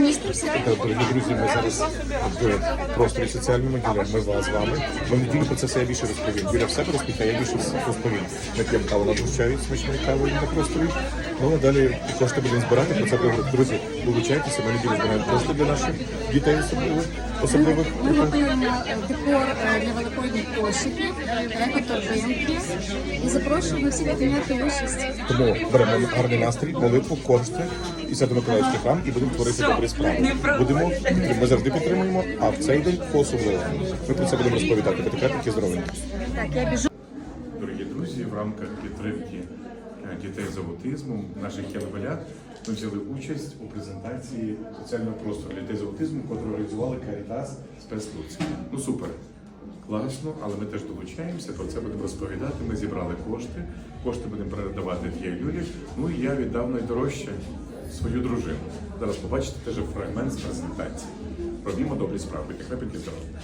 помістимося? Дорогі друзі, ми зараз в просторі соціальному ділі. Ми вас з вами. Ми неділю про це все я більше розповім. Біля в себе розповідь, я більше розповім. Ми п'ємо каву на гущаві, смачної кавою на просторі. Ну а далі кошти будемо збирати. Про це поговоримо. Друзі, долучайтеся. Ми неділю збираємо кошти для наших дітей особливих. особливих. Ми готуємо е, декор е, для великодніх кошиків, еко-торбинки і запрошуємо всіх прийняти участь. Тому беремо гарний настрій, молитву, кошти і Свято-Миколаївський храм і будемо творити добрі справи. Будемо, ми завжди підтримуємо, а в цей день по-особливому. Ми про це будемо розповідати. Крепкі, здорові. Так, я біжу. Дорогі друзі, в рамках підтримки дітей з аутизмом, наших євелят, ми взяли участь у презентації соціального простору дітей з аутизмом, яку організували Caritas спецлуці. Ну супер, класно, але ми теж долучаємося, про це будемо розповідати. Ми зібрали кошти, кошти будемо передавати для Юлі. Ну і я віддав найдорожче свою дружину. Зараз побачите теж фрагмент з презентації. Робімо добрі справи, як здоров'я.